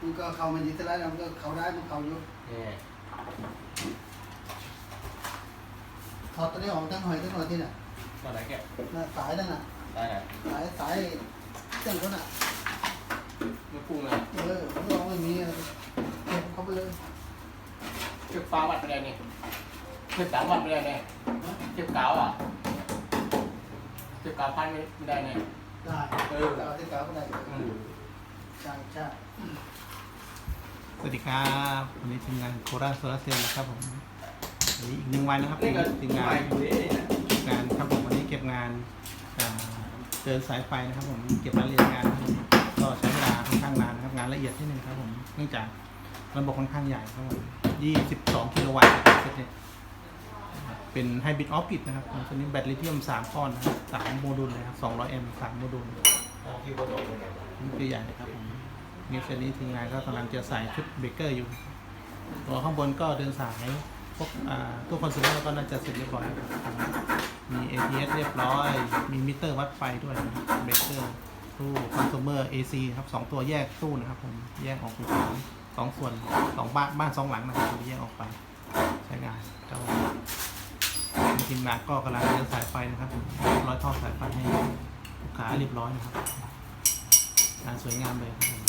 มันก็เข้ามาดีแต่ละแล้วมันก็เข้าได้มันเข้าอยู่นี่ถอดตัวนี้ออกทั้งหอยทั้งหน่อยที่น่ะตอนไหนแกะน่ะสายนั่นน่ะได้ไหนสายสายเครื่องเขาน่ะไม่พุ่งเลยเออผมลองไม่มีอะเก็บเขาไปเลยเก็บฟ้าวัดไปได้นี่เก็บสามวัดไปได้เนี่ยเก็บกาวอะเก็บกาวพันไม่ได้เนี่ยได้เออเอาที่กาวก็ได้อืมใช่ใช่ สวัสดีครับวันนี้ทีมงานโคราชโซลาร์เซลล์นะครับผมวันนี้อีกหนึ่งวันนะครับนี่ก็ทีมงานใหม่อยู่นี่นะเก็บงานครับผมวันนี้เก็บงานอ่าเดินสายไฟนะครับผมเก็บรายละเอียดงานนะครับผมก็ใช้เวลาค่อนข้างนานนะครับงานละเอียดที่หนึ่งครับผมเนื่องจากระบบค่อนข้างใหญ่ครับผม22กิโลวัตต์นะครับเซตเนี่ยเป็นไฮบริดออฟกิดนะครับตัวนี้แบตลิเธียม 3 ก้อนนะครับสามโมดูลเลยครับ200แอมป์สามโมดูลที่บนโต๊ะเป็นไงนี่คือใหญ่นะครับผม นี่เซตนี้ทีมงานก็กำลังจะใส่ชุดเบเกอร์อยู่ ตัวข้างบนก็เดินสายพวกตัวคอนซูเมอร์ก็น่าจะเสร็จเรียบร้อยมี ATS เรียบร้อย มีมิเตอร์วัดไฟด้วยเบเกอร์ตู้คอนซูเมอร์ AC ครับสองตัวแยกตู้นะครับผมแยกออกเป็นสองสองส่วนสองบ้านบ้านสองหลังนะครับแยกออกไปใช้งานเจ้าทีมงานก็กำลังเดินสายไฟนะครับผมร้อยท่อสายไฟให้ลูกค้าเรียบร้อยนะครับงานสวยงามเลยครับผม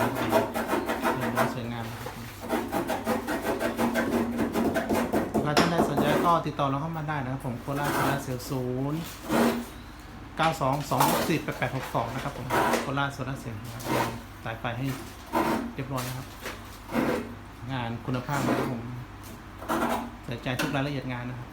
สวยดีเรียบร้อยสวยงามนะครับลูกค้าท่านใดสนใจก็ติดต่อเราเข้ามาได้นะครับผมโคราชโคราชเซลศูนย์เก้าสองสองสี่แปดแปดหกสองนะครับผมโคราชโซลาเซลล์นะครับเรียมสายไฟให้เรียบร้อยนะครับ งานคุณภาพนะครับผมใส่ใจทุกรายละเอียดงานนะครับ